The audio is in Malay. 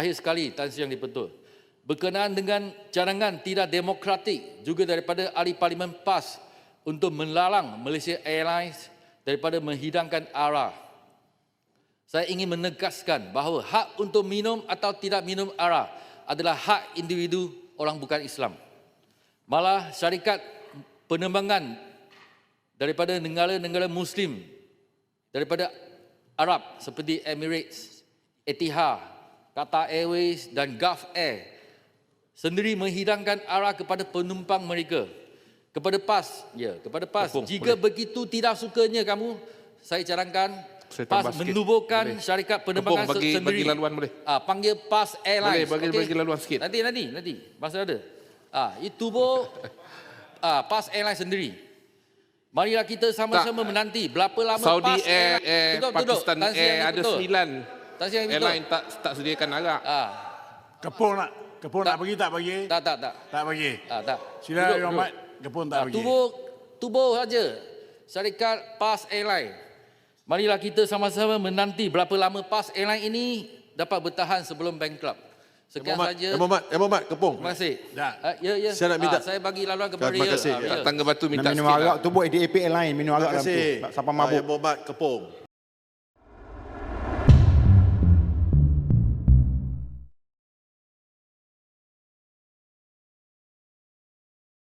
akhir sekali Tan Sri Yang Dipertul. Berkenaan dengan cadangan tidak demokratik juga daripada ahli Parlimen PAS untuk melarang Malaysia Airlines daripada menghidangkan arah. Saya ingin menegaskan bahawa hak untuk minum atau tidak minum arah adalah hak individu orang bukan Islam. Malah syarikat penerbangan daripada negara-negara Muslim daripada Arab seperti Emirates, Etihad, Qatar Airways dan Gulf Air sendiri menghidangkan arah kepada penumpang mereka. Kepada PAS, ya, kepada PAS. Tepung, Jika begitu tidak sukanya kamu, saya cadangkan Saya PAS menubuhkan Boleh. syarikat penerbangan Tepung, bagi- sendiri. bagi laluan boleh? Ah, panggil PAS Airlines. Boleh, bagi- okey? bagi laluan sikit. Nanti, nanti, nanti. Masa ada. Ah, itu tubuh ah, PAS Airlines sendiri. Marilah kita sama-sama menanti berapa lama Saudi PAS Air, Air duduk. Pakistan Air ada betul. sembilan Sri yang betul. airline tak tak sediakan arak. Ah, Kepung nak kepung Tak. nak bagi tak bagi? tak, tak, tak. Tak bagi. Ah, tak. Sila Duduk, Yang kepung tak Ah, bagi. tubuh tubuh saja syarikat PAS Airline. Marilah kita sama-sama menanti berapa lama PAS Airline ini dapat bertahan sebelum bankrupt. Sekian Muhammad, saja. eh, Muhammad, eh, Muhammad, kepung. Terima kasih. Dah. Ah, ya, ya. Saya nak minta- Ah, saya bagi laluan kepada Terima Ria. kasih. Ah, Ria. Tangga batu Nak minta minum sikit. arak lah. tu buat ADAP airline minum Terima arak dalam tu. kasih. Tak sampai Ah, mabuk. eh, Muhammad, kepung.